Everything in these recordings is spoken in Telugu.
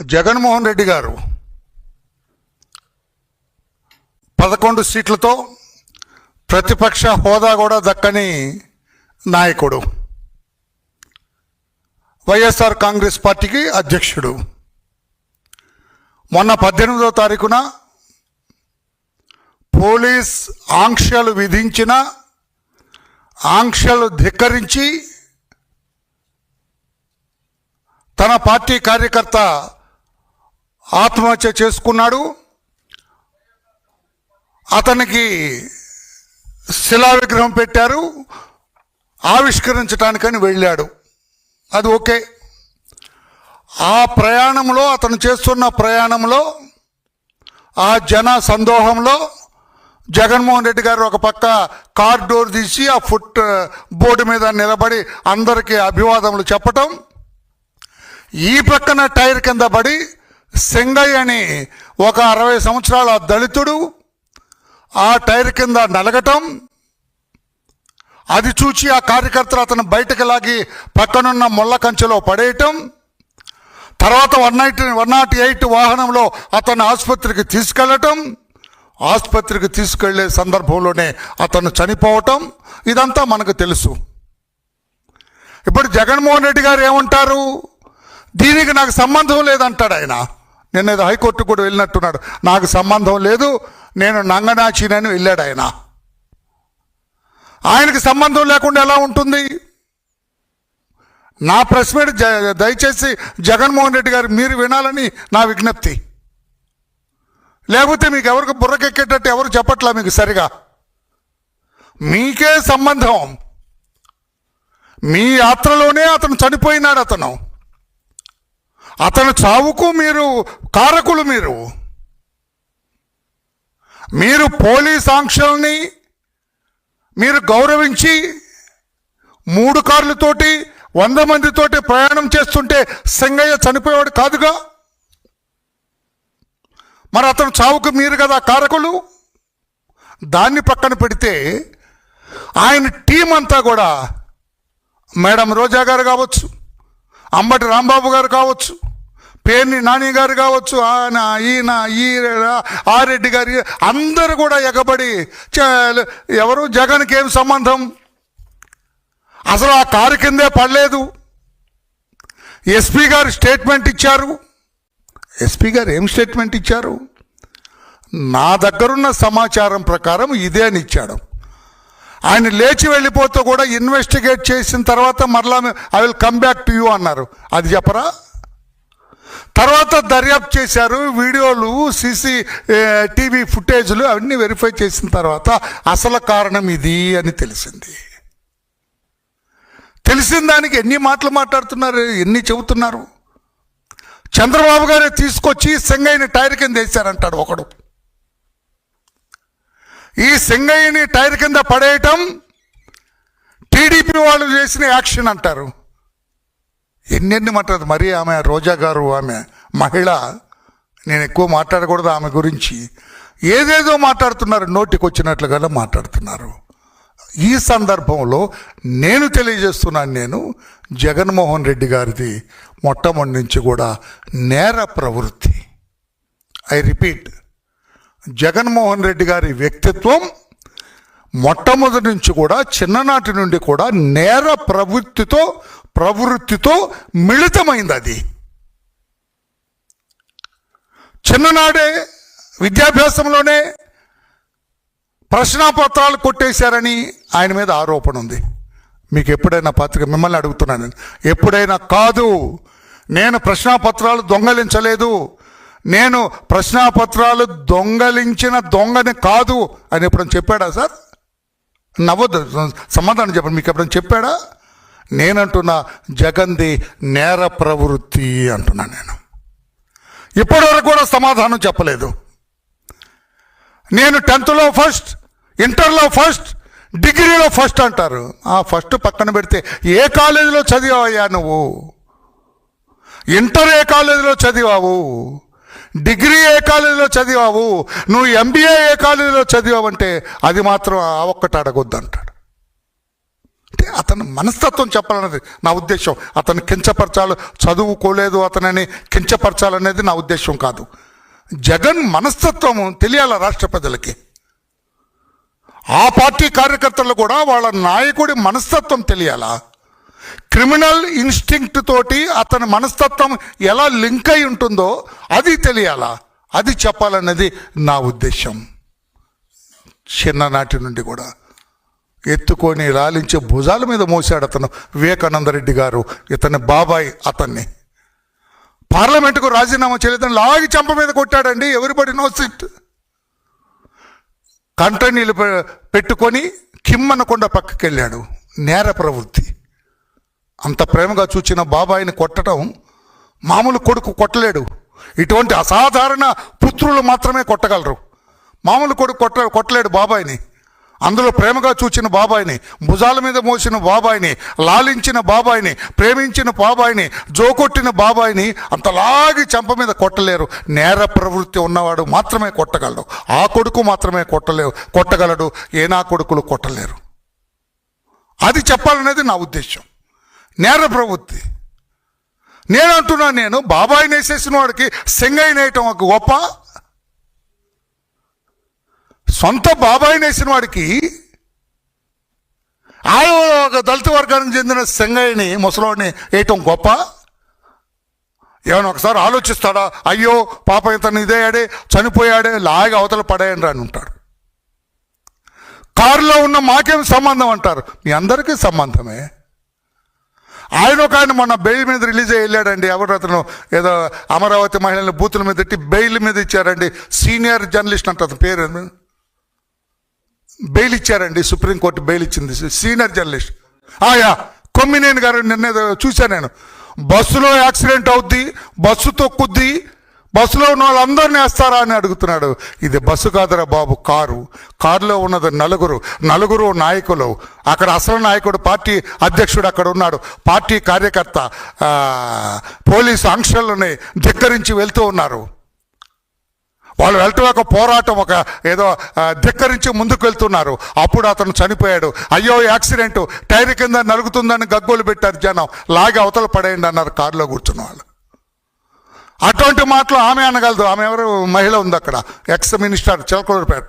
జగన్మోహన్ రెడ్డి గారు పదకొండు సీట్లతో ప్రతిపక్ష హోదా కూడా దక్కని నాయకుడు. వైఎస్ఆర్ కాంగ్రెస్ పార్టీకి అధ్యక్షుడు. మొన్న పద్దెనిమిదో తారీఖున పోలీస్ ఆంక్షలు విధించిన ఆంక్షలు ధిక్కరించి తన పార్టీ కార్యకర్త ఆత్మహత్య చేసుకున్నాడు. అతనికి శిలా విగ్రహం పెట్టారు. ఆవిష్కరించడానికని వెళ్ళాడు. అది ఓకే. ఆ ప్రయాణంలో అతను చేస్తున్న ప్రయాణంలో ఆ జన సందోహంలో జగన్మోహన్ రెడ్డి గారు ఒక పక్క కార్ డోర్ తీసి ఆ ఫుట్ బోర్డు మీద నిలబడి అందరికీ అభివాదములు చెప్పటం. ఈ పక్కన టైర్ కింద పడి సింగయ్య అని ఒక అరవై సంవత్సరాల దళితుడు ఆ టైర్ కింద నలగటం అది చూచి ఆ కార్యకర్తలు అతను బయటకు లాగి పక్కనున్న ముళ్ళ కంచెలో పడేయటం తర్వాత one night one nought eight వాహనంలో అతను ఆసుపత్రికి తీసుకెళ్ళటం ఆసుపత్రికి తీసుకెళ్ళే సందర్భంలోనే అతను చనిపోవటం ఇదంతా మనకు తెలుసు. ఇప్పుడు జగన్మోహన్ రెడ్డి గారు ఏమంటారు? దీనికి నాకు సంబంధం లేదంటాడు ఆయన. నేను ఏదో హైకోర్టు కూడా వెళ్ళినట్టున్నాడు. నాకు సంబంధం లేదు నేను నంగనాచినని వెళ్ళాడు ఆయన. ఆయనకి సంబంధం లేకుండా ఎలా ఉంటుంది? నా ప్రెస్ మీట్ దయచేసి జగన్మోహన్ రెడ్డి గారు మీరు వినాలని నా విజ్ఞప్తి. లేకపోతే మీకు ఎవరికి బుర్రకెక్కేటట్టు ఎవరు చెప్పట్లా మీకు సరిగా? మీకే సంబంధం. మీ యాత్రలోనే అతను చనిపోయినాడు అతను. అతను చావుకు మీరు కారకులు మీరు. మీరు పోలీస్ ఆంక్షల్ని మీరు గౌరవించి మూడు కార్లతోటి వంద మందితోటి ప్రయాణం చేస్తుంటే సింగయ్య చనిపోయేవాడు కాదుగా? మరి అతను చావుకు మీరు కదా కారకులు? దాన్ని పక్కన పెడితే ఆయన టీం అంతా కూడా మేడం రోజా గారు కావచ్చు అంబటి రాంబాబు గారు కావచ్చు పేర్ని నాని గారు కావచ్చు ఆయన ఈయన ఈ ఆరెడ్డి రెడ్డి గారి అందరూ కూడా ఎగబడి ఎవరు? జగన్కి ఏం సంబంధం? అసలు ఆ కారు కిందే పడలేదు. ఎస్పీ గారు స్టేట్మెంట్ ఇచ్చారు. ఎస్పీ గారు ఏం స్టేట్మెంట్ ఇచ్చారు? నా దగ్గరున్న సమాచారం ప్రకారం ఇదే అని ఇచ్చాడు. ఆయన లేచి వెళ్ళిపోతే కూడా ఇన్వెస్టిగేట్ చేసిన తర్వాత మరలా I will come back to you అన్నారు. అది చెప్పరా? తర్వాత దర్యాప్తు చేశారు. వీడియోలు సీసీ టీవీ ఫుటేజ్లు అవన్నీ వెరిఫై చేసిన తర్వాత అసలు కారణం ఇది అని తెలిసింది. తెలిసిన దానికి ఎన్ని మాటలు మాట్లాడుతున్నారు ఎన్ని చెబుతున్నారు? చంద్రబాబు గారే తీసుకొచ్చి సెంగైన టైర్ కింద వేశారంటాడు ఒకడు. ఈ సింగయ్యని టైర్ కింద పడేయటం టీడీపీ వాళ్ళు చేసిన యాక్షన్ అంటారు. ఎన్నెన్ని మాట్లాడదు మరి ఆమె రోజా గారు ఆమె మహిళ నేను ఎక్కువ మాట్లాడకూడదు ఆమె గురించి. ఏదేదో మాట్లాడుతున్నారు నోటికి వచ్చినట్లుగా మాట్లాడుతున్నారు. ఈ సందర్భంలో నేను తెలియజేస్తున్నాను నేను జగన్మోహన్ రెడ్డి గారిది మొట్టమొదటి నుంచి కూడా నేర ప్రవృత్తి. ఐ రిపీట్ జగన్మోహన్ రెడ్డి గారి వ్యక్తిత్వం మొట్టమొదటి నుంచి కూడా చిన్ననాటి నుండి కూడా నేర ప్రవృత్తితో ప్రవృత్తితో మిళితమైంది అది. చిన్ననాడే విద్యాభ్యాసంలోనే ప్రశ్నాపత్రాలు కొట్టేశారని ఆయన మీద ఆరోపణ ఉంది. మీకు ఎప్పుడైనా పత్రిక మిమ్మల్ని అడుగుతున్నాను ఎప్పుడైనా కాదు నేను ప్రశ్నాపత్రాలు దొంగలించలేదు నేను ప్రశ్నాపత్రాలు దొంగలించిన దొంగని కాదు అని ఎప్పుడైనా చెప్పాడా సార్? నవ్వద్దు. సమాధానం చెప్పండి. మీకు ఎప్పుడైనా చెప్పాడా? నేనంటున్నా జగన్ది నేర ప్రవృత్తి అంటున్నా నేను. ఇప్పటివరకు కూడా సమాధానం చెప్పలేదు. నేను టెన్త్లో ఫస్ట్ ఇంటర్లో ఫస్ట్ డిగ్రీలో ఫస్ట్ అంటారు. ఆ ఫస్ట్ పక్కన పెడితే ఏ కాలేజీలో చదివావయ్యా నువ్వు? ఇంటర్ ఏ కాలేజీలో చదివావు? డిగ్రీ ఏ కాలేజీలో చదివావు నువ్వు ఎంబీఏ ఏ కాలేజీలో చదివావంటే అది మాత్రం ఆ ఒక్కటి అడగొద్దు అంటాడు అంటే అతని మనస్తత్వం చెప్పాలన్నది నా ఉద్దేశం. అతను కించపరచాలి చదువుకోలేదు అతనని కించపరచాలనేది నా ఉద్దేశం కాదు. జగన్ మనస్తత్వం తెలియాల రాష్ట్ర ప్రజలకి? ఆ పార్టీ కార్యకర్తలు కూడా వాళ్ళ నాయకుడి మనస్తత్వం తెలియాలా? క్రిమినల్ ఇన్స్టింక్ట్ తోటి అతని మనస్తత్వం ఎలా లింక్ అయి ఉంటుందో అది తెలియాలా? అది చెప్పాలన్నది నా ఉద్దేశం. చిన్ననాటి నుండి కూడా ఎత్తుకొని లాలించి భుజాల మీద మోసాడు అతను వివేకానంద రెడ్డి గారు ఇతని బాబాయ్ అతన్ని. పార్లమెంటుకు రాజీనామా చేయలేదని లాగి చంప మీద కొట్టాడండి ఎవరిబడి నో సిట్. కంటనీళ్ళు పె- పెట్టుకొని కిమ్మనకొండ పక్కకి వెళ్ళాడు నేర ప్రవృత్తి అంత ప్రేమగా చూచిన బాబాయిని కొట్టడం మామూలు కొడుకు కొట్టలేడు. ఇటువంటి అసాధారణ పుత్రులు మాత్రమే కొట్టగలరు. మామూలు కొడుకు కొట్ట కొట్టలేడు బాబాయిని. అందులో ప్రేమగా చూచిన బాబాయిని భుజాల మీద మోసిన బాబాయిని లాలించిన బాబాయిని ప్రేమించిన బాబాయిని జోకొట్టిన బాబాయిని అంతలాగి చెంప మీద కొట్టలేరు. నేర ప్రవృత్తి ఉన్నవాడు మాత్రమే కొట్టగలడు. ఆ కొడుకు మాత్రమే కొట్టలేవు కొట్టగలడు. ఏ నా కొడుకులు కొట్టలేరు. అది చెప్పాలనేది నా ఉద్దేశం నేర ప్రవృత్తి. నేనంటున్నా నేను బాబాయ్ నేసేసిన వాడికి సెంగైన వేయటం ఒక గొప్ప. సొంత బాబాయ్ నేసిన వాడికి ఆ ఒక దళిత వర్గానికి చెందిన సింగయ్యని ముసలోడిని వేయటం గొప్ప. ఏమైనా ఒకసారి ఆలోచిస్తాడా? అయ్యో పాప ఇతను ఇదేయాడే చనిపోయాడే లాగి అవతల పడేయండి అని ఉంటాడు కారులో ఉన్న మాకేం సంబంధం అంటారు? మీ అందరికీ సంబంధమే. ఆయన ఒక ఆయన మొన్న బెయిల్ మీద రిలీజ్ అయ్యి వెళ్ళాడండి. ఎవరు అతను? ఏదో అమరావతి మహిళలను బూతుల మీద తిట్టి బెయిల్ మీద ఇచ్చారండి. సీనియర్ జర్నలిస్ట్ అంట అతని పేరు బెయిల్ ఇచ్చారండి. సుప్రీంకోర్టు బెయిల్ ఇచ్చింది. Senior journalist. ఆయా కొమ్మినేని గారు నిన్న ఏదో చూశాను నేను. బస్సులో యాక్సిడెంట్ అవుద్ది బస్సు తొక్కుద్ది బస్సులో ఉన్న వాళ్ళందరినీ వేస్తారా అని అడుగుతున్నాడు. ఇది బస్సు కాదురా బాబు కారు. కారులో ఉన్నది నలుగురు. నలుగురు నాయకులు. అక్కడ అసలు నాయకుడు పార్టీ అధ్యక్షుడు అక్కడ ఉన్నాడు. పార్టీ కార్యకర్త పోలీసు ఆంక్షలని ధిక్కరించి వెళ్తూ ఉన్నారు. వాళ్ళు వెళ్ళటం ఒక పోరాటం ఒక ఏదో ధిక్కరించి ముందుకు వెళ్తున్నారు. అప్పుడు అతను చనిపోయాడు. అయ్యో యాక్సిడెంట్. టైర్ కింద నలుగుతుందని గగ్గోలు పెట్టారు జనం. లాగి అవతల పడేయండి అన్నారు కారులో కూర్చున్న వాళ్ళు. అటువంటి మాటలు ఆమె అనగలదు. ఆమె ఎవరు? మహిళ ఉంది అక్కడ. ఎక్స్ మినిస్టర్ చిలకూరుపేట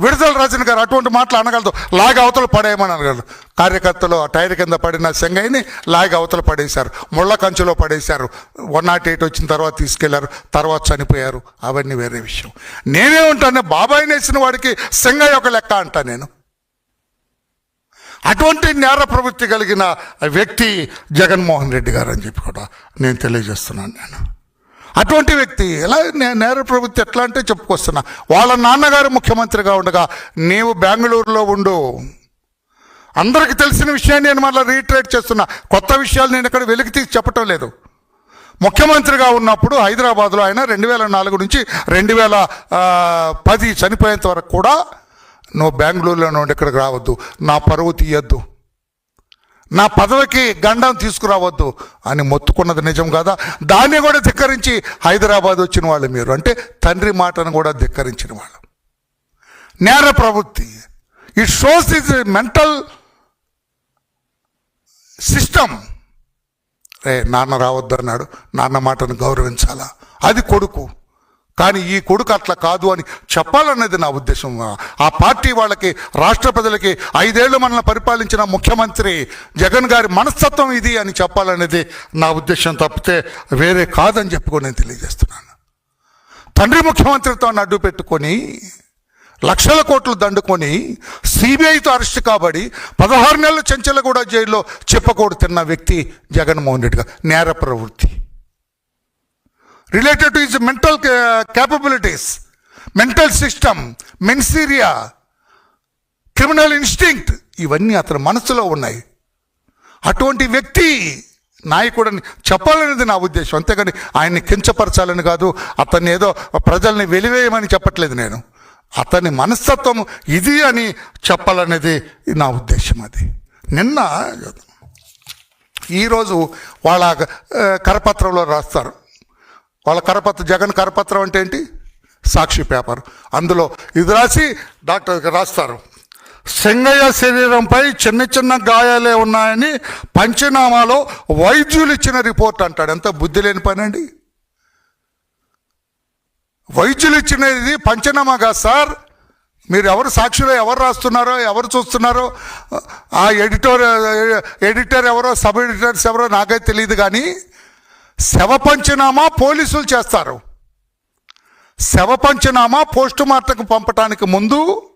విడుదల రజన్ గారు అటువంటి మాటలు అనగలదు. లాగ అవతలు పడేయమని అనగలదు కార్యకర్తలు ఆ టైర్ కింద పడిన సెంగైని లాగ అవతలు పడేశారు. ముళ్ళ కంచులో పడేశారు. వన్ నాట్ ఎయిట్ వచ్చిన తర్వాత తీసుకెళ్ళారు. తర్వాత చనిపోయారు. అవన్నీ వేరే విషయం. నేనే ఉంటాను బాబాయ్ నేసిన వాడికి సెంగయ్య ఒక లెక్క అంటా నేను. అటువంటి నేర ప్రవృత్తి కలిగిన వ్యక్తి జగన్మోహన్ రెడ్డి గారు అని చెప్పి కూడా నేను తెలియజేస్తున్నాను నేను. అటువంటి వ్యక్తి ఎలా నే- నేర ప్రవృత్తి ఎట్లా అంటే చెప్పుకొస్తున్నా. వాళ్ళ నాన్నగారు ముఖ్యమంత్రిగా ఉండగా నీవు బెంగళూరులో ఉండు. అందరికీ తెలిసిన విషయాన్ని నేను మళ్ళీ రీట్రేట్ చేస్తున్నా. కొత్త విషయాలు నేను ఇక్కడ వెలికి తీసి చెప్పటం లేదు. ముఖ్యమంత్రిగా ఉన్నప్పుడు హైదరాబాద్లో ఆయన రెండు వేల నాలుగు నుంచి రెండు వేల పది చనిపోయేంత వరకు కూడా నువ్వు బెంగళూరులో నుండి ఇక్కడికి రావద్దు. నా పరువు తీయద్దు. నా పదవికి గండం తీసుకురావద్దు అని మొత్తుకున్నది నిజం కాదా? దాన్ని కూడా ధిక్కరించి హైదరాబాద్ వచ్చిన వాళ్ళు మీరు. అంటే తండ్రి మాటను కూడా ధిక్కరించిన వాళ్ళు. నేర ప్రవృత్తి. It shows his mental system. రే నాన్న రావద్దన్నాడు. నాన్న మాటను గౌరవించాలా? అది కొడుకు. కానీ ఈ కొడుకు అట్లా కాదు అని చెప్పాలన్నది నా ఉద్దేశం. ఆ పార్టీ వాళ్ళకి రాష్ట్ర ప్రజలకి ఐదేళ్ళు మనల్ని పరిపాలించిన ముఖ్యమంత్రి జగన్ గారి మనస్తత్వం ఇది అని చెప్పాలనేది నా ఉద్దేశం తప్పితే వేరే కాదని చెప్పుకొని నేను తెలియజేస్తున్నాను. తండ్రి ముఖ్యమంత్రితో అడ్డు పెట్టుకొని లక్షల కోట్లు దండుకొని సిబిఐతో అరెస్ట్ కాబడి పదహారు నెలలు చెంచలగూడ జైల్లో చెప్పకూడదు తిన్న వ్యక్తి జగన్మోహన్ రెడ్డి గారు. నేర ప్రవృత్తి. Related to his mental capabilities mental system mens rea criminal instinct ఇవన్నీ అతని మనసులో ఉన్నాయి. అటువంటి వ్యక్తి నాయకుడని చెప్పాలనేది నా ఉద్దేశం. అంతేగాని ఆయన్ని కించపరచాలని కాదు అతన్ని ఏదో ప్రజల్ని వెలివేయమని చెప్పట్లేదు నేను. అతని మనస్తత్వం ఇది అని చెప్పాలనేది నా ఉద్దేశం అది. నిన్న ఈరోజు వాళ్ళ కరపత్రంలో రాస్తారు. వాళ్ళ కరపత్ర జగన్ కరపత్రం అంటే ఏంటి? సాక్షి పేపర్. అందులో ఇది రాసి డాక్టర్ రాస్తారు. సింగయ్య శరీరంపై చిన్న చిన్న గాయాలే ఉన్నాయని పంచనామాలో వైద్యులు ఇచ్చిన రిపోర్ట్ అంటాడు. ఎంత బుద్ధి లేని పని అండి. వైద్యులు ఇచ్చినది పంచనామా కాదు సార్. మీరు ఎవరు సాక్షులు ఎవరు రాస్తున్నారో ఎవరు చూస్తున్నారో ఆ ఎడిటర్ ఎడిటర్ ఎవరో సబ్ ఎడిటర్స్ ఎవరో నాకైతే తెలియదు కానీ శవ పంచనామా పోలీసులు చేస్తారు. శవ పంచనామా పోస్ట్ మార్టంకు పంపటానికి ముందు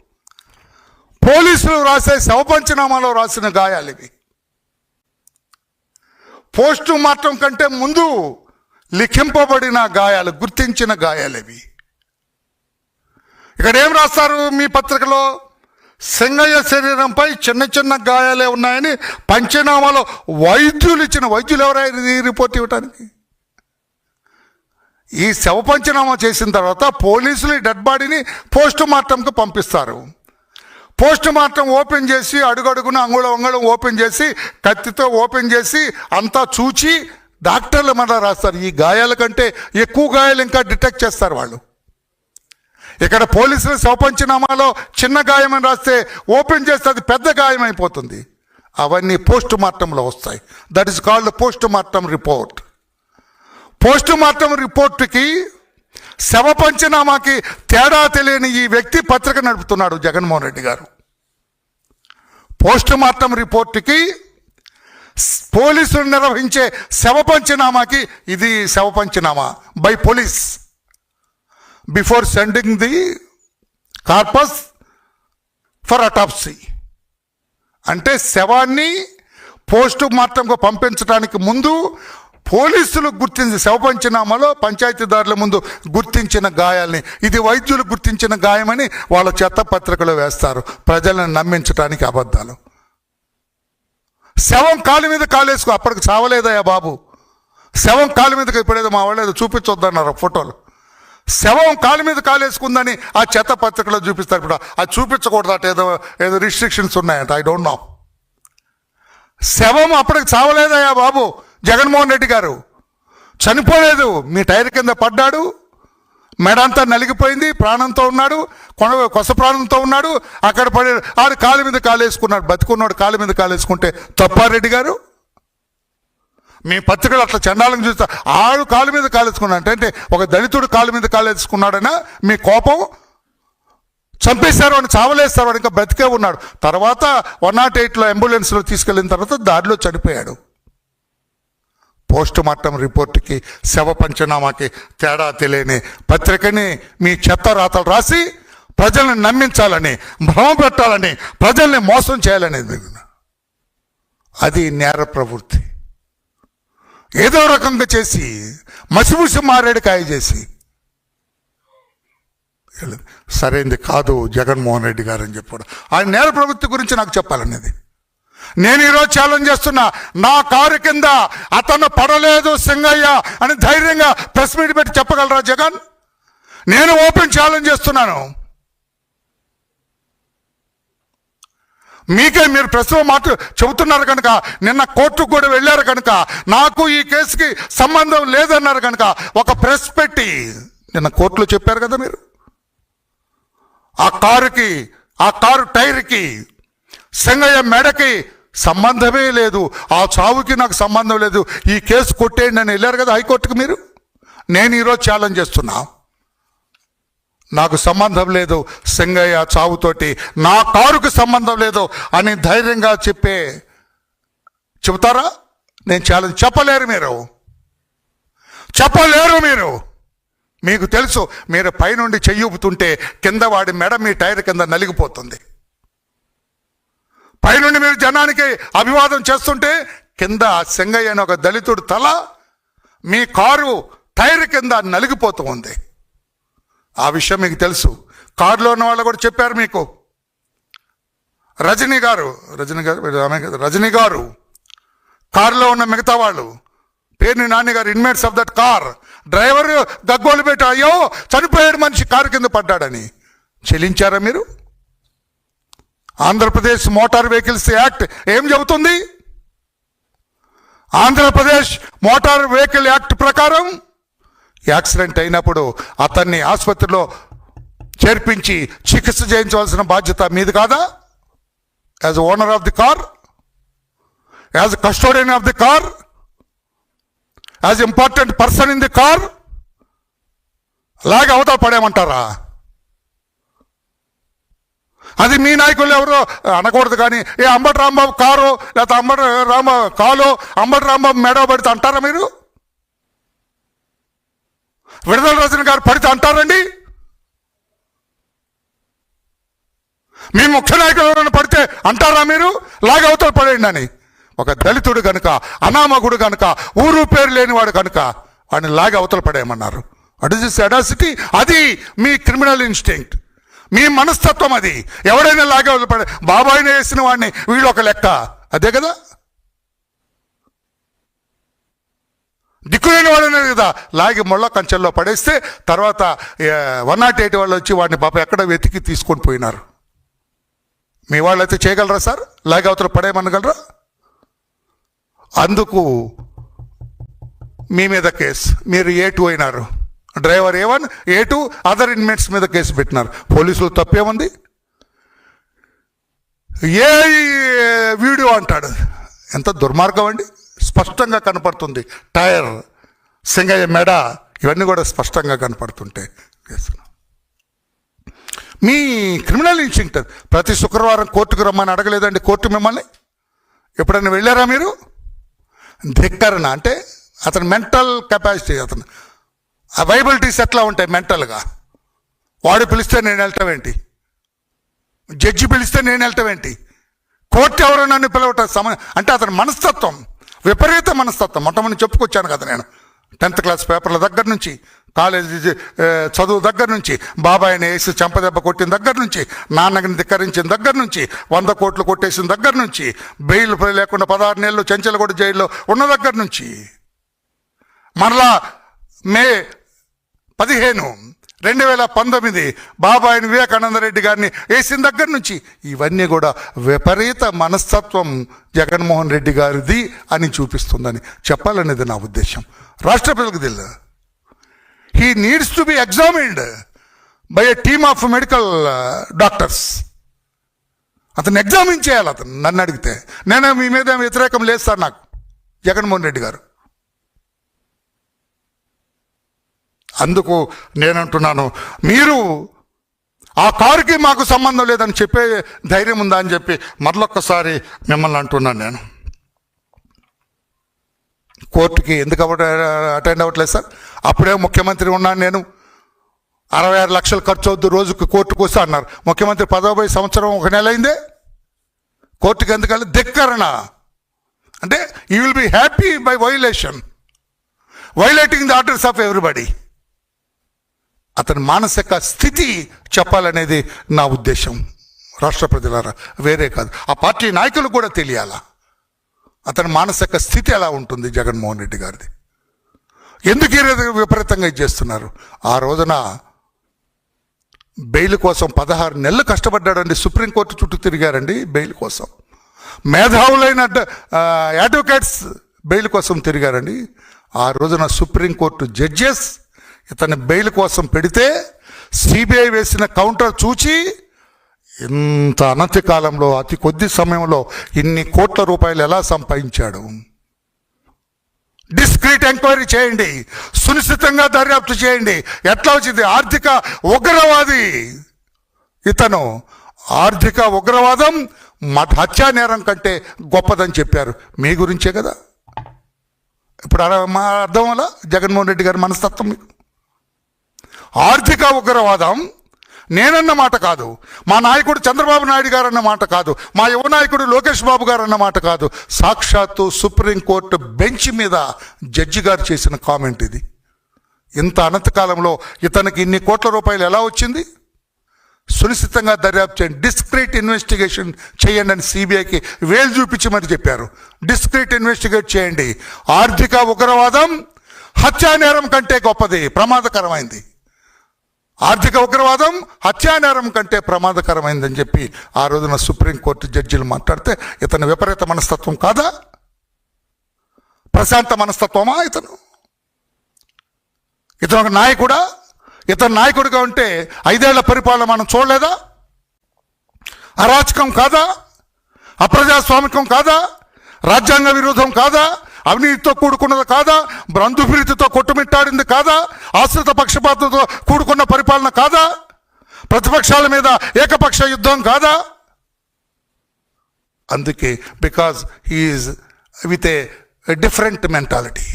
పోలీసులు రాసే శవ పంచనామాలో రాసిన గాయాలు ఇవి. పోస్టు మార్టం కంటే ముందు లిఖింపబడిన గాయాలు గుర్తించిన గాయాలు ఇవి. ఇక్కడ ఏం రాస్తారు మీ పత్రికలో? సింగయ్య శరీరంపై చిన్న చిన్న గాయాలే ఉన్నాయని పంచనామాలో వైద్యులు ఇచ్చిన వైద్యులు ఎవరైనా ఈ రిపోర్ట్ ఇవ్వటానికి? ఈ శవ పంచనామా చేసిన తర్వాత పోలీసులు ఈ డెడ్ బాడీని పోస్ట్ మార్టంకు పంపిస్తారు. పోస్ట్ మార్టం ఓపెన్ చేసి అడుగడుగున అంగుళం అంగుళం ఓపెన్ చేసి కత్తితో ఓపెన్ చేసి అంతా చూచి డాక్టర్లు మన రాస్తారు. ఈ గాయాల కంటే ఎక్కువ గాయాలు ఇంకా డిటెక్ట్ చేస్తారు వాళ్ళు. ఇక్కడ పోలీసులు శవపంచనామాలో చిన్న గాయమని రాస్తే ఓపెన్ చేస్తే అది పెద్ద గాయం అయిపోతుంది. అవన్నీ పోస్ట్ మార్టంలో వస్తాయి. That is called post mortem report post mortem రిపోర్టుకి శవ పంచనామాకి తేడా తెలియని ఈ వ్యక్తి పత్రిక నడుపుతున్నాడు జగన్మోహన్ రెడ్డి గారు. పోస్ట్ మార్టం రిపోర్టుకి పోలీసులు నిర్వహించే శవ పంచనామాకి ఇది శవ పంచనామా by police before sending the corpus for autopsy అంటే శవాన్ని పోస్ట్ మార్టంకు పంపించడానికి ముందు పోలీసులు గుర్తించి శవ పంచనామాలో పంచాయతీదారుల ముందు గుర్తించిన గాయాల్ని ఇది వైద్యులు గుర్తించిన గాయమని వాళ్ళ చెత్త పత్రికలో వేస్తారు. ప్రజలను నమ్మించడానికి అబద్ధాలు. శవం కాలు మీద కాలేసుకో అప్పటికి చావలేదయ్యా బాబు. శవం కాలు మీదకి ఇప్పుడేదో మా వాళ్ళు ఏదో చూపించొద్దన్నారు ఫోటోలు. శవం కాలు మీద కాలేసుకుందని ఆ చెత్త పత్రికలో చూపిస్తారు ఇప్పుడు. అది చూపించకూడదు అట ఏదో ఏదో రిస్ట్రిక్షన్స్ ఉన్నాయంట. ఐ డోంట్ నో శవం అప్పటికి చావలేదయ్యా బాబు. జగన్మోహన్ రెడ్డి గారు. చనిపోలేదు. మీ టైర్ కింద పడ్డాడు. మెడంతా నలిగిపోయింది. ప్రాణంతో ఉన్నాడు. కొన కొస ప్రాణంతో ఉన్నాడు. అక్కడ పడి ఆడు కాలు మీద కాలేసుకున్నాడు. బతికున్నాడు కాలు మీద కాలేసుకుంటే తప్పారెడ్డి గారు? మీ పత్రికలు అట్లా చండాలని చూస్తా. ఆడు కాలు మీద కాలేసుకున్నాడు అంటే ఒక దళితుడు కాలు మీద కాలేసుకున్నాడనా మీ కోపం చంపేశారు అని చావలేస్తారు అని ఇంకా బ్రతికే ఉన్నాడు. తర్వాత వన్ నాట్ ఎయిట్లో అంబులెన్స్లో తీసుకెళ్ళిన తర్వాత దారిలో చనిపోయాడు. పోస్ట్ మార్టం రిపోర్ట్కి శవ పంచనామాకి తేడా తెలియని పత్రికని మీ చెత్త రాతలు రాసి ప్రజల్ని నమ్మించాలని భ్రమ పెట్టాలని ప్రజల్ని మోసం చేయాలనేది. అది నేర ప్రవృత్తి. ఏదో రకంగా చేసి మసిబుసి మారేడు కాయ చేసి. సరైంది కాదు జగన్మోహన్ రెడ్డి గారు అని చెప్పాడు. ఆయన నేర ప్రవృత్తి గురించి నాకు చెప్పాలనేది. నేను ఈరోజు ఛాలెంజ్ చేస్తున్నా నా కారు కింద అతను పడలేదు సింగయ్య అని ధైర్యంగా ప్రెస్ మీట్ పెట్టి చెప్పగలరా జగన్? నేను ఓపెన్ ఛాలెంజ్ చేస్తున్నాను. మీకే మీరు ప్రస్తుతం మాట చెబుతున్నారు కనుక నిన్న కోర్టుకు కూడా వెళ్ళారు కనుక నాకు ఈ కేసుకి సంబంధం లేదన్నారు కనుక ఒక ప్రెస్ పెట్టి నిన్న కోర్టులో చెప్పారు కదా మీరు. ఆ కారుకి ఆ కారు టైర్కి సింగయ్య మెడకి సంబంధమే లేదు. ఆ చావుకి నాకు సంబంధం లేదు. ఈ కేసు కొట్టేయండి అని వెళ్ళారు కదా హైకోర్టుకి మీరు? నేను ఈరోజు ఛాలెంజ్ చేస్తున్నా. నాకు సంబంధం లేదు సింగయ్య చావుతోటి నా కారుకు సంబంధం లేదు అని ధైర్యంగా చెప్పే చెబుతారా? నేను ఛాలెంజ్ చెప్పలేరు మీరు. చెప్పలేరు మీరు. మీకు తెలుసు మీరు పైనుండి చెయ్యూపుతుంటే కింద వాడి మెడ మీ టైర్ కింద నలిగిపోతుంది. పైనుండి మీరు జనానికి అభివాదం చేస్తుంటే కింద సింగయ్య అని ఒక దళితుడు తల మీ కారు టైర్ కింద నలిగిపోతూ ఉంది. ఆ విషయం మీకు తెలుసు. కారులో ఉన్న వాళ్ళు కూడా చెప్పారు మీకు. రజనీ గారు రజనీ గారు ఆమె రజనీ గారు కారులో ఉన్న మిగతా వాళ్ళు పేరుని నాన్నగారు గారు inmates of that car driver గగ్గోలు పెట్టి అయ్యో చనిపోయాడు మనిషి కారు కింద పడ్డాడని. చెల్లించారా మీరు? ఆంధ్రప్రదేశ్ మోటార్ వెహికల్స్ యాక్ట్ ఏం చెబుతుంది? ఆంధ్రప్రదేశ్ మోటార్ వెహికల్ యాక్ట్ ప్రకారం యాక్సిడెంట్ అయినప్పుడు అతన్ని ఆసుపత్రిలో చేర్పించి చికిత్స చేయించవలసిన బాధ్యత మీది కాదా? As owner of the car as custodian of the car as important person in the car అలాగే అవతల పడేయమంటారా? అది మీ నాయకులు ఎవరు అనకూడదు కానీ ఏ అంబటి రాంబాబు కారు లేకపోతే అంబటి రాంబాబు కాలు అంబటి రాంబాబు మెడ పడితే అంటారా మీరు? విడుదల రజన గారు పడితే అంటారండి? మీ ముఖ్య నాయకులు ఎవరైనా పడితే అంటారా మీరు? లాగవతలు అవతల పడేయండి అని. ఒక దళితుడు కనుక అనామకుడు కనుక ఊరు పేరు లేనివాడు కనుక వాడిని లాగి అవతల పడేయమన్నారు అట్ ఇస్ ఎడాసిటీ అది మీ క్రిమినల్ ఇన్స్టింక్ట్ మీ మనస్తత్వం అది. ఎవడైనా లాగే అవతల పడే బాబాయిని వేసిన వాడిని వీళ్ళు ఒక లెక్క. అదే కదా? దిక్కులేని వాడు అనేది కదా. లాగి మొళ్ళ కంచెల్లో పడేస్తే తర్వాత వన్ నాట్ ఎయిట్ వాళ్ళు వచ్చి వాడిని పాప ఎక్కడ వెతికి తీసుకొని పోయినారు. మీ వాళ్ళు అయితే చేయగలరా సార్? లాగి అవతల పడేయమనగలరా? అందుకు మీ మీద కేసు. మీరు ఏ టూ అయినారు? Driver A one A two other inmates మీద కేసు పెట్టినారు. పోలీసులు తప్పేముంది? ఏ వీడియో అంటాడు. ఎంత దుర్మార్గం అండి. స్పష్టంగా కనపడుతుంది. టైర్ సింగయ్య మెడ ఇవన్నీ కూడా స్పష్టంగా కనపడుతుంటే. చేస్తున్నాం మీ క్రిమినల్ ఇన్స్టింక్ట్ ప్రతి శుక్రవారం కోర్టుకు రమ్మని అడగలేదండి కోర్టు మిమ్మల్ని? ఎప్పుడైనా వెళ్ళారా మీరు? ధిక్కరణ అంటే అతని మెంటల్ కెపాసిటీ అతను అవైబిలిటీస్ ఎట్లా ఉంటాయి మెంటల్గా? వాడు పిలిస్తే నేను వెళ్తాం ఏంటి? జడ్జి పిలిస్తే నేను వెళ్తాం ఏంటి? కోర్టు ఎవరో నన్ను పిలవటం సమ అంటే అతని మనస్తత్వం. విపరీత మనస్తత్వం. మొట్టమొదటి చెప్పుకొచ్చాను కదా నేను. టెన్త్ క్లాస్ పేపర్ల దగ్గర నుంచి కాలేజీ చదువు దగ్గర నుంచి బాబాయిని వేసి చెంపదెబ్బ కొట్టిన దగ్గర నుంచి నాన్నని ధిక్కరించిన దగ్గర నుంచి వంద కోట్లు కొట్టేసిన దగ్గర నుంచి బెయిల్ లేకుండా పదహారు నెలలు చెంచలగూడ జైల్లో ఉన్న దగ్గర నుంచి. మరలా మే పదిహేను రెండు వేల పంతొమ్మిది బాబాయిని వివేకానంద రెడ్డి గారిని వేసిన దగ్గర నుంచి ఇవన్నీ కూడా విపరీత మనస్తత్వం జగన్మోహన్ రెడ్డి గారిది అని చూపిస్తుందని చెప్పాలనేది నా ఉద్దేశం. రాష్ట్ర ప్రజలకు తెలియదు? He needs to be examined by a team of medical doctors అతను ఎగ్జామిన్ చేయాలి అతను నన్ను అడిగితే. నేను మీ మీద వ్యతిరేకం లేదు సార్ నాకు జగన్మోహన్ రెడ్డి గారు. అందుకు నేనంటున్నాను మీరు ఆ కారుకి మాకు సంబంధం లేదని చెప్పే ధైర్యం ఉందా అని చెప్పి మరొక్కసారి మిమ్మల్ని అంటున్నాను నేను. కోర్టుకి ఎందుకు అవ్వ అటెండ్ అవ్వట్లేదు సార్? అప్పుడే ముఖ్యమంత్రి ఉన్నాను నేను. అరవై ఆరు లక్షలు ఖర్చు అవుద్దు రోజుకు కోర్టుకు వస్తా అన్నారు. ముఖ్యమంత్రి పదవై సంవత్సరం ఒక నెల అయిందే? కోర్టుకి ఎందుకంటే ధిక్కరణ. అంటే you will be happy by violation violating the orders of everybody అతని మానసిక స్థితి చెప్పాలనేది నా ఉద్దేశం. రాష్ట్ర ప్రజలారా వేరే కాదు. ఆ పార్టీ నాయకులు కూడా తెలియాలా? అతని మానసిక స్థితి ఎలా ఉంటుంది జగన్మోహన్ రెడ్డి గారిది? ఎందుకు ఈ విపరీతంగా ఇది చేస్తున్నారు? ఆ రోజున బెయిల్ కోసం పదహారు నెలలు కష్టపడ్డాడండి. సుప్రీంకోర్టు చుట్టూ తిరిగారండి బెయిల్ కోసం. మేధావులైన అడ్వకేట్స్ బెయిల్ కోసం తిరిగారండి. ఆ రోజున సుప్రీంకోర్టు జడ్జెస్ ఇతన్ని బెయిల్ కోసం పెడితే సిబిఐ వేసిన కౌంటర్ చూచి ఇంత అనతి కాలంలో అతి కొద్ది సమయంలో ఇన్ని కోట్ల రూపాయలు ఎలా సంపాదించాడు? డిస్క్రీట్ ఎంక్వైరీ చేయండి. సునిశ్చితంగా దర్యాప్తు చేయండి. ఎట్లా వచ్చింది? ఆర్థిక ఉగ్రవాది. ఇతను ఆర్థిక ఉగ్రవాదం మత హత్యా నేరం కంటే గొప్పదని చెప్పారు. మీ గురించే కదా? ఇప్పుడు మా అర్థం వల్ల జగన్మోహన్ రెడ్డి గారి మనస్తత్వం మీకు? ఆర్థిక ఉగ్రవాదం నేనన్న మాట కాదు. మా నాయకుడు చంద్రబాబు నాయుడు గారు అన్న మాట కాదు. మా యువ నాయకుడు లోకేష్ బాబు గారు అన్న మాట కాదు. సాక్షాత్తు సుప్రీంకోర్టు బెంచ్ మీద జడ్జి గారు చేసిన కామెంట్ ఇది. ఇంత అనంతకాలంలో ఇతనికి ఇన్ని కోట్ల రూపాయలు ఎలా వచ్చింది? సునిశ్చితంగా దర్యాప్తు చేయండి. డిస్క్రీట్ ఇన్వెస్టిగేషన్ చేయండి అని సిబిఐకి వేలు చూపించి మరి చెప్పారు. డిస్క్రీట్ ఇన్వెస్టిగేట్ చేయండి. ఆర్థిక ఉగ్రవాదం హత్యా నేరం కంటే గొప్పది. ప్రమాదకరమైంది. ఆర్థిక ఉగ్రవాదం హత్యానేరం కంటే ప్రమాదకరమైందని చెప్పి ఆ రోజున సుప్రీంకోర్టు జడ్జిలు మాట్లాడితే ఇతని విపరీత మనస్తత్వం కాదా? ప్రశాంత మనస్తత్వమా ఇతను? ఇతను ఒక నాయకుడా? ఇతను నాయకుడిగా ఉంటే ఐదేళ్ళ పరిపాలన మనం చూడలేదా? అరాచకం కాదా? అప్రజాస్వామికం కాదా? రాజ్యాంగ విరోధం కాదా? అవినీతితో కూడుకున్నది కాదా? బంధుప్రీతితో కొట్టుమిట్టాడింది కాదా? ఆశ్రిత పక్షపాతంతో కూడుకున్న పరిపాలన కాదా? ప్రతిపక్షాల మీద ఏకపక్ష యుద్ధం కాదా? అందుకే because he is with a different mentality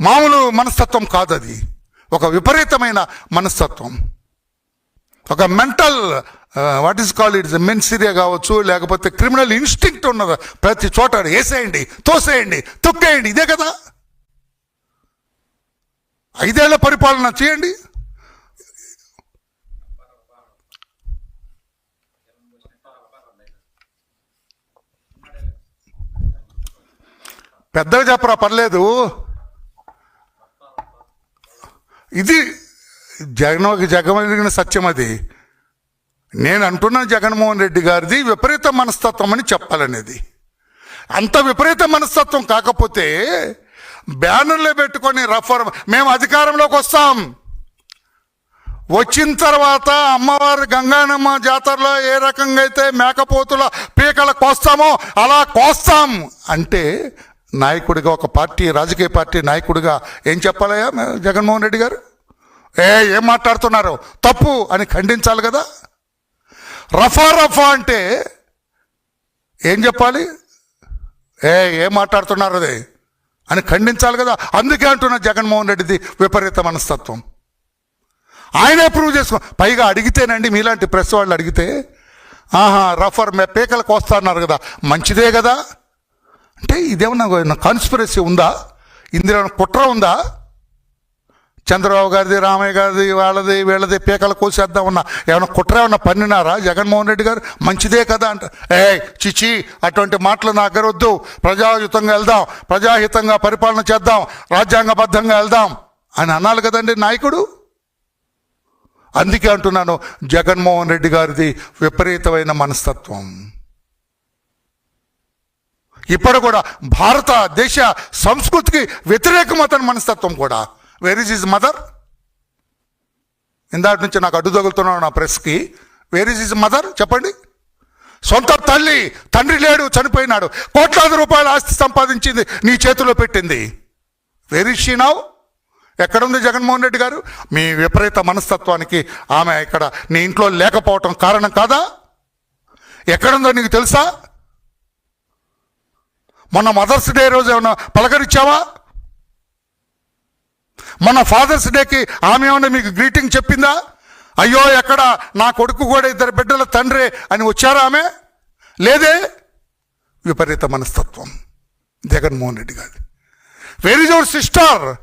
మామూలు మనస్తత్వం కాదది. ఒక విపరీతమైన మనస్తత్వం. ఒక mental what is call it's mens rea కావచ్చు లేకపోతే క్రిమినల్ ఇన్స్టింక్ట్ ఉన్నది ప్రతి చోట వేసేయండి తోసేయండి తొక్కేయండి ఇదే కదా? ఐదేళ్ళ పరిపాలన చేయండి. పెద్దగా చెప్పరా పర్లేదు. ఇది జగన్ జగమగిన సత్యం అది. నేను అంటున్న జగన్మోహన్ రెడ్డి గారిది విపరీత మనస్తత్వం అని చెప్పాలనేది. అంత విపరీత మనస్తత్వం కాకపోతే బ్యానర్లో పెట్టుకొని రఫర్ మేము అధికారంలోకి వస్తాం. వచ్చిన తర్వాత అమ్మవారి గంగానమ్మ జాతరలో ఏ రకంగా అయితే మేకపోతుల పీకల కోస్తామో అలా కోస్తాం. అంటే నాయకుడిగా ఒక పార్టీ రాజకీయ పార్టీ నాయకుడిగా ఏం చెప్పాలయ్యా జగన్మోహన్ రెడ్డి గారు? ఏ ఏం మాట్లాడుతున్నారు? తప్పు అని ఖండించాలి కదా? రఫా రఫా అంటే ఏం చెప్పాలి? ఏ ఏం మాట్లాడుతున్నారు అది? అని ఖండించాలి కదా? అందుకే అంటున్న జగన్మోహన్ రెడ్డిది విపరీత మనస్తత్వం. ఆయనే ప్రూవ్ చేసుకో పైగా అడిగితేనండి మీలాంటి ప్రెస్ వాళ్ళు అడిగితే ఆహా రఫర్ మే పీకలకు వస్తారన్నారు కదా మంచిదే కదా? అంటే ఇదేమన్నా కాన్స్పిరసీ ఉందా? ఇందులో కుట్ర ఉందా? చంద్రబాబు గారిది రామయ్య గారిది వాళ్ళది వీళ్ళది పీకలు కోసేద్దాం ఉన్నా ఏమైనా కుట్ర ఏమన్నా పన్నినారా? జగన్మోహన్ రెడ్డి గారు? మంచిదే కదా అంట. ఏ చిచి అటువంటి మాటలు నా దగ్గర వద్దు. ప్రజాయుతంగా వెళ్దాం. ప్రజాహితంగా పరిపాలన చేద్దాం. రాజ్యాంగబద్ధంగా వెళ్దాం. అని అనాలి కదండి నాయకుడు. అందుకే అంటున్నాను జగన్మోహన్ రెడ్డి గారిది విపరీతమైన మనస్తత్వం. ఇప్పుడు కూడా భారతదేశ సంస్కృతికి వ్యతిరేకమతని మనస్తత్వం కూడా. వేర్ ఇస్ హిజ్ మదర్ ఇందాటి నుంచి నాకు అడ్డు తగులుతున్నాను నా ప్రెస్కి. వేర్ ఇస్ హిజ్ మదర్ చెప్పండి. సొంత తల్లి తండ్రి లేడు చనిపోయినాడు. కోట్లాది రూపాయల ఆస్తి సంపాదించింది నీ చేతిలో పెట్టింది. వేర్ ఇస్ షీ నౌ ఎక్కడుంది జగన్మోహన్ రెడ్డి గారు? మీ విపరీత మనస్తత్వానికి ఆమె ఇక్కడ నీ ఇంట్లో లేకపోవటం కారణం కాదా? ఎక్కడుందో నీకు తెలుసా? మొన్న మదర్స్ డే రోజు ఏమైనా పలకరించావా? మొన్న ఫాదర్స్ డేకి ఆమె ఏమన్నా మీకు గ్రీటింగ్ చెప్పిందా? అయ్యో ఎక్కడ నా కొడుకు కూడా ఇద్దరు బిడ్డల తండ్రి అని వచ్చారా ఆమె? లేదే? విపరీత మనస్తత్వం. జగన్మోహన్ రెడ్డి గారి. వెర్ ఇస్ యువర్ సిస్టర్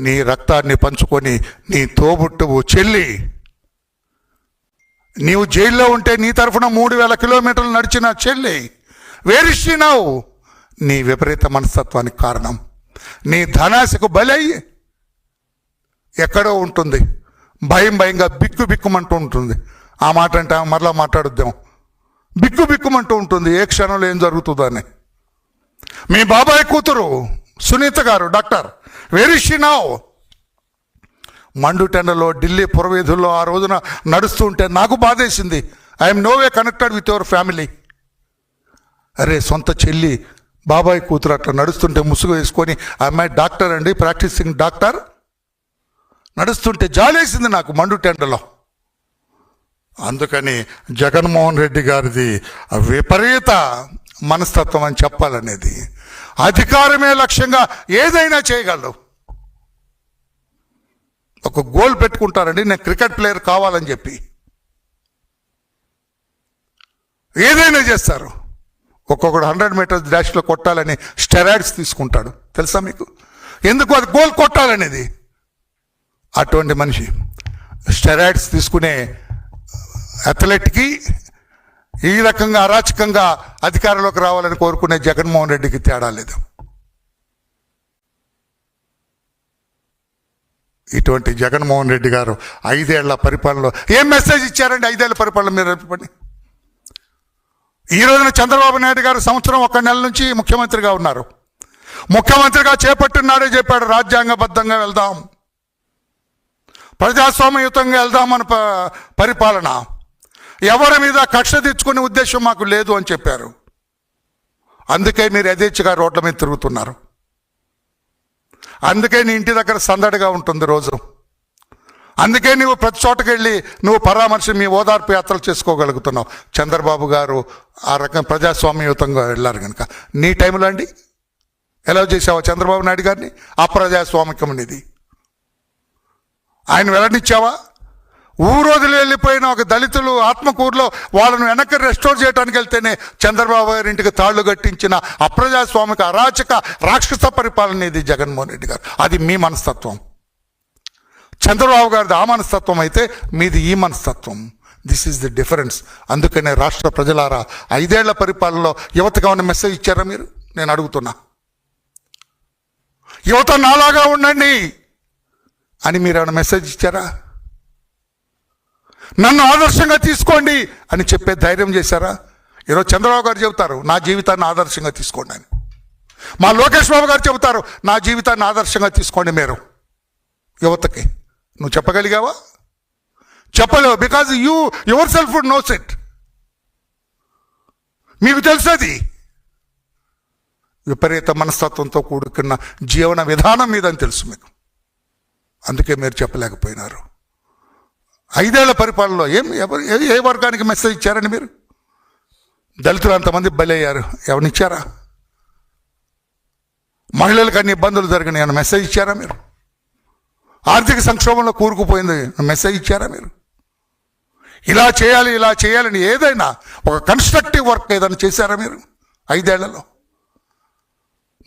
నీ రక్తాన్ని పంచుకొని నీ తోబుట్టువు చెల్లి. నీవు జైల్లో ఉంటే నీ తరఫున మూడు వేల కిలోమీటర్లు నడిచిన చెల్లి. వేరిష్టినావు నీ విపరీత మనస్తత్వానికి కారణం. నీ ధనాశకు బలయ్యి. ఎక్కడో ఉంటుంది. భయం భయంగా బిక్కు బిక్కుమంటూ ఉంటుంది. ఆ మాట అంటే మరలా మాట్లాడుద్దాం బిక్కు బిక్కుమంటూ ఉంటుంది. ఏ క్షణంలో ఏం జరుగుతుందని. మీ బాబాయ్ కూతురు సునీత గారు డాక్టర్ వేరిషినావు మండుటెండలో ఢిల్లీ పురవీధుల్లో ఆ రోజున నడుస్తుంటే నాకు బాధేసింది. I'm no way connected with your family. అరే సొంత చెల్లి బాబాయ్ కూతురు అట్లా నడుస్తుంటే ముసుగు వేసుకొని ఆ అమ్మాయి డాక్టర్ అండి ప్రాక్టీసింగ్ డాక్టర్. నడుస్తుంటే జాలేసింది నాకు మండు టెండలో. అందుకని జగన్మోహన్ రెడ్డి గారిది విపరీత మనస్తత్వం అని చెప్పాలనేది. అధికారమే లక్ష్యంగా ఏదైనా చేయగలరు. ఒక గోల్ పెట్టుకుంటారండి నేను క్రికెట్ ప్లేయర్ కావాలని చెప్పి. ఏదైనా చేస్తారు. ఒక్కొక్కడు హండ్రెడ్ మీటర్స్ డాష్లో కొట్టాలని స్టెరాయిడ్స్ తీసుకుంటాడు. తెలుసా మీకు? ఎందుకు అది గోల్ కొట్టాలనేది? అటువంటి మనిషి స్టెరాయిడ్స్ తీసుకునే అథ్లెట్కి ఈ రకంగా అరాచకంగా అధికారంలోకి రావాలని కోరుకునే జగన్మోహన్ రెడ్డికి తేడా లేదు. ఇటువంటి జగన్మోహన్ రెడ్డి గారు ఐదేళ్ళ పరిపాలనలో ఏం మెసేజ్ ఇచ్చారండి ఐదేళ్ళ పరిపాలన మీరు చెప్పండి. ఈ రోజున చంద్రబాబు నాయుడు గారు సంవత్సరం ఒక నెల నుంచి ముఖ్యమంత్రిగా ఉన్నారు. ముఖ్యమంత్రిగా చేపట్టున్నాడే చెప్పాడు. రాజ్యాంగబద్ధంగా వెళ్దాం. ప్రజాస్వామ్యయుతంగా వెళ్దామని మన పరిపాలన. ఎవరి మీద కక్ష తెచ్చుకునే ఉద్దేశం మాకు లేదు అని చెప్పారు. అందుకే మీరు యథేచ్ఛగా రోడ్ల మీద తిరుగుతున్నారు. అందుకే నీ ఇంటి దగ్గర సందడిగా ఉంటుంది రోజు. అందుకే నువ్వు ప్రతి చోటకి వెళ్ళి నువ్వు పరామర్శ మీ ఓదార్పు యాత్రలు చేసుకోగలుగుతున్నావు. చంద్రబాబు గారు ఆ రకం ప్రజాస్వామ్యయుతంగా వెళ్ళారు కనుక నీ టైంలో అండి? ఎలా చేసావా చంద్రబాబు నాయుడు గారిని? అప్రజాస్వామికం అనేది ఆయన వెళ్ళనిచ్చావా ఊరోజులు వెళ్ళిపోయిన ఒక దళితులు ఆత్మకూరులో వాళ్ళను వెనక్కి రెస్టోర్ చేయడానికి వెళ్తేనే చంద్రబాబు గారి ఇంటికి తాళ్ళు కట్టించిన అప్రజాస్వామిక అరాచక రాక్షస పరిపాలన ఇది జగన్మోహన్ రెడ్డి గారు. అది మీ మనస్తత్వం. చంద్రబాబు గారిది ఆ మనస్తత్వం అయితే మీది ఈ మనస్తత్వం. దిస్ ఈజ్ ది డిఫరెన్స్ అందుకనే రాష్ట్ర ప్రజలారా ఐదేళ్ళ పరిపాలనలో యువతకు ఏమైనా మెసేజ్ ఇచ్చారా మీరు? నేను అడుగుతున్నా. యువత నాలాగా ఉండండి అని మీరు ఏమైనా మెసేజ్ ఇచ్చారా? నన్ను ఆదర్శంగా తీసుకోండి అని చెప్పే ధైర్యం చేశారా? ఈరోజు చంద్రబాబు గారు చెబుతారు నా జీవితాన్ని ఆదర్శంగా తీసుకోండి అని. మా లోకేష్ బాబు గారు చెబుతారు నా జీవితాన్ని ఆదర్శంగా తీసుకోండి మీరు యువతకి. నువ్వు చెప్పగలిగావా? చెప్పలేవు because you yourself knows it మీకు తెలుసది? విపరీత మనస్తత్వంతో కూడుకున్న జీవన విధానం మీద అని తెలుసు మీకు. అందుకే మీరు చెప్పలేకపోయినారు. ఐదేళ్ళ పరిపాలనలో ఏం ఎవరు ఏ- వర్గానికి మెసేజ్ ఇచ్చారండి మీరు? దళితులు అంతమంది బలయ్యారు. ఎవరినిచ్చారా మహిళలకు అన్ని ఇబ్బందులు జరిగినాయి అన్న మెసేజ్ ఇచ్చారా మీరు? ఆర్థిక సంక్షోభంలో కూరుకుపోయింది. మెసేజ్ ఇచ్చారా మీరు? ఇలా చేయాలి ఇలా చేయాలని ఏదైనా ఒక కన్స్ట్రక్టివ్ వర్క్ ఏదైనా చేశారా మీరు ఐదేళ్ళలో?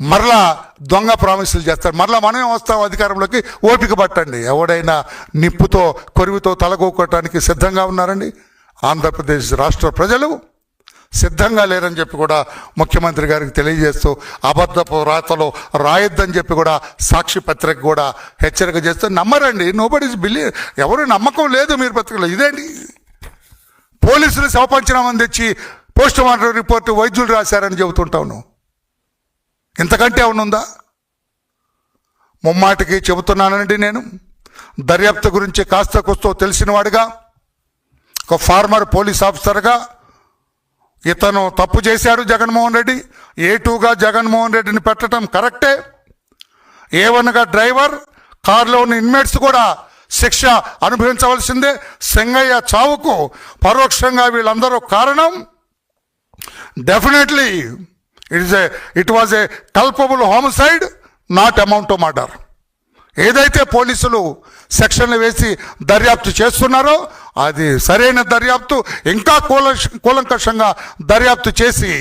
మరలా దొంగ ప్రామిసులు చేస్తారు. మరలా మనమే వస్తాం అధికారంలోకి? ఓపిక పట్టండి. ఎవడైనా నిప్పుతో కొరివితో తలగొక్కటానికి సిద్ధంగా ఉన్నారండి? ఆంధ్రప్రదేశ్ రాష్ట్ర ప్రజలు సిద్ధంగా లేరని చెప్పి కూడా ముఖ్యమంత్రి గారికి తెలియజేస్తూ అబద్ధపు రాతలో రాయొద్దని చెప్పి కూడా సాక్షి పత్రిక కూడా హెచ్చరిక చేస్తూ నమ్మరండి. నోబడి బిల్లి ఎవరు నమ్మకం లేదు మీరు పత్రికలో ఇదేంటి? పోలీసులు శవపంచనామని తెచ్చి పోస్ట్ మార్టం రిపోర్టు వైద్యులు రాశారని చెబుతుంటాను ఇంతకంటే అవునుందా ముమ్మాటికి చెబుతున్నానండి నేను. దర్యాప్తు గురించి కాస్త కూస్తో తెలిసినవాడుగా ఒక ఫార్మర్ పోలీస్ ఆఫీసర్గా ఇతను తప్పు చేశాడు జగన్మోహన్ రెడ్డి. ఏ టూగా జగన్మోహన్ రెడ్డిని పెట్టడం కరెక్టే? ఏ వన్గా డ్రైవర్ కారులో ఉన్న ఇన్మేట్స్ కూడా శిక్ష అనుభవించవలసిందే. సింగయ్య చావుకు పరోక్షంగా వీళ్ళందరూ కారణం? Definitely it is a it was a culpable homicide not amount to murder ఏదైతే పోలీసులు సెక్షన్లు వేసి దర్యాప్తు చేస్తున్నారో అది సరైన దర్యాప్తు ఇంకా కూల కూలంకషంగా దర్యాప్తు చేసి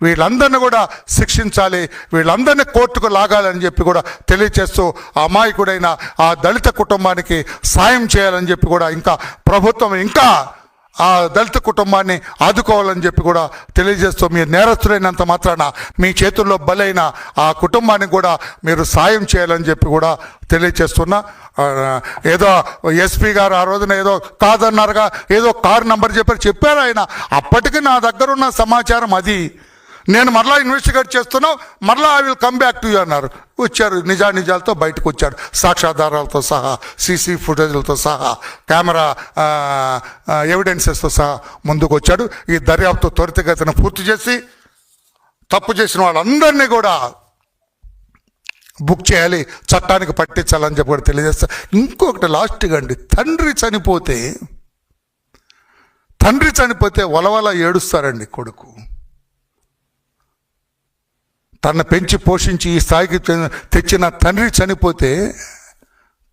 వీళ్ళందరిని కూడా శిక్షించాలి వీళ్ళందరినీ కోర్టుకు లాగాలని చెప్పి కూడా తెలియచేస్తూ అమాయకుడైన ఆ దళిత కుటుంబానికి సాయం చేయాలని చెప్పి కూడా ఇంకా ప్రభుత్వం ఇంకా ఆ దళిత కుటుంబాన్ని ఆదుకోవాలని చెప్పి కూడా తెలియజేస్తూ మీరు నేరస్తులైనంత మాత్రాన మీ చేతుల్లో బలైన ఆ కుటుంబానికి కూడా మీరు సాయం చేయాలని చెప్పి కూడా తెలియజేస్తున్నా. ఏదో ఎస్పీ గారు ఆ రోజున ఏదో కాదన్నారుగా ఏదో కారు నంబర్ చెప్పారు చెప్పారు ఆయన. అప్పటికి నా దగ్గర ఉన్న సమాచారం అది. నేను మరలా ఇన్వెస్టిగేట్ చేస్తున్నావు మరలా I will come back to you అన్నారు. వచ్చారు నిజా నిజాలతో బయటకు వచ్చారు. సాక్ష్యాధారాలతో సహా సీసీ ఫుటేజ్లతో సహా కెమెరా ఎవిడెన్సెస్తో సహా ముందుకు వచ్చాడు. ఈ దర్యాప్తు త్వరితగతిన పూర్తి చేసి తప్పు చేసిన వాళ్ళందరినీ కూడా బుక్ చేయాలి చట్టానికి పట్టించాలని చెప్పి కూడా తెలియజేస్తా. ఇంకొకటి లాస్ట్గా అండి తండ్రి చనిపోతే తండ్రి చనిపోతే వలవల ఏడుస్తారండి కొడుకు. తన పెంచి పోషించి ఈ స్థాయికి తెచ్చిన తండ్రి చనిపోతే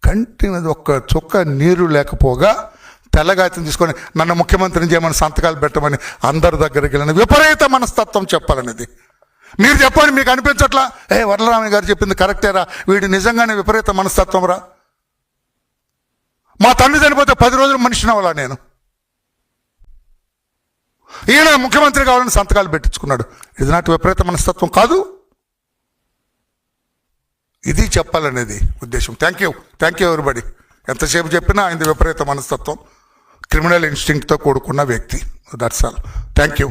కంటినది ఒక్క చుక్క నీరు లేకపోగా తెల్లగాయతం తీసుకొని నన్ను ముఖ్యమంత్రిని చేయమని సంతకాలు పెట్టమని అందరి దగ్గరికి వెళ్ళిన విపరీత మనస్తత్వం చెప్పాలనేది. మీరు చెప్పండి మీకు అనిపించట్లా? ఏ వరలరామయ్య గారు చెప్పింది కరెక్టేరా వీడు నిజంగానే విపరీత మనస్తత్వం రా. మా తండ్రి చనిపోతే పది రోజులు మనిషిని అవ్వాలా నేను? ఈయన ముఖ్యమంత్రి కావాలని సంతకాలు పెట్టించుకున్నాడు. ఇది నాటి విపరీత మనస్తత్వం కాదు. ఇది చెప్పాలనేది ఉద్దేశం. Thank you thank you everybody ఎంతసేపు చెప్పినా ఆయన విపరీత మనస్తత్వం. క్రిమినల్ ఇన్స్టింక్ట్తో కూడుకున్న వ్యక్తి. That's all thank you